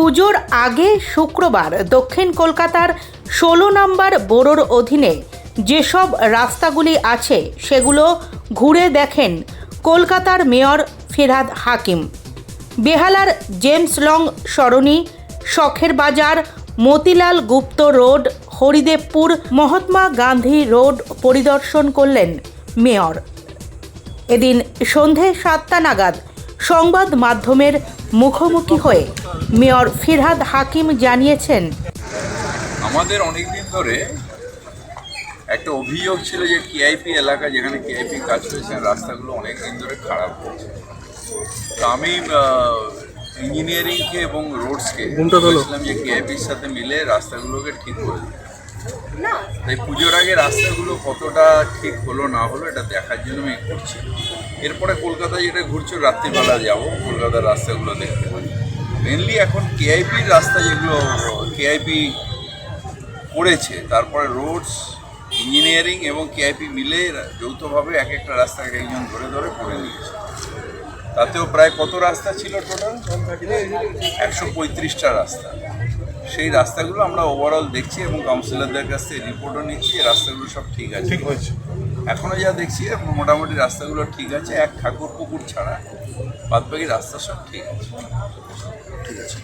পুজোর আগে শুক্রবার দক্ষিণ কলকাতার ষোলো নম্বর বোরোর অধীনে যেসব রাস্তাগুলি আছে সেগুলো ঘুরে দেখেন কলকাতার মেয়র ফিরহাদ হাকিম। বেহালার জেমস লং সরণি, শখের বাজার, মতিলাল গুপ্ত রোড, হরিদেবপুর, মহাত্মা গান্ধী রোড পরিদর্শন করলেন মেয়র। এদিন সন্ধে সাতটা নাগাদ সংবাদ মাধ্যমের মুখোমুখি হয়ে মেয়র ফিরহাদ হাকিম জানিয়েছেন আমাদের অনেকদিন ধরে একটা অভিযোগ ছিল যে কেআইপি এলাকা যেখানে কেআইপি কাজ করেছে রাস্তাগুলো অনেকদিন ধরে খারাপ হচ্ছে তো আমি ইঞ্জিনিয়ারিংকে এবং রোডসকে বলেছিলাম যে কেআইপির সাথে মিলে রাস্তাগুলোকে ঠিক করে তাই পুজোর আগে রাস্তাগুলো কতটা ঠিক হলো না হলো এটা দেখার জন্য আমি করছি এরপরে কলকাতা যেটা ঘুরছো, রাত্রিবেলা যাব, কলকাতার রাস্তাগুলো দেখতে মেনলি এখন কেআইপির রাস্তা যেগুলো কেআইপি করেছে, তারপরে রোডস ইঞ্জিনিয়ারিং এবং কেআইপি মিলে যৌথভাবে এক একটা রাস্তা এক একজন ধরে ধরে করে নিয়েছে। তাতেও প্রায় কত রাস্তা ছিল টোটাল একশো পঁয়ত্রিশটা রাস্তা। সেই রাস্তাগুলো আমরা ওভারঅল দেখছি এবং কাউন্সিলরদের কাছ থেকে রিপোর্টও নিচ্ছি রাস্তাগুলো সব ঠিক আছে। ঠিক হয়েছে। এখনও যা দেখছি মোটামুটি রাস্তাগুলো ঠিক আছে এক ঠাকুর পুকুর ছাড়া বাদবাকি রাস্তা সব ঠিক আছে। ঠিক আছে।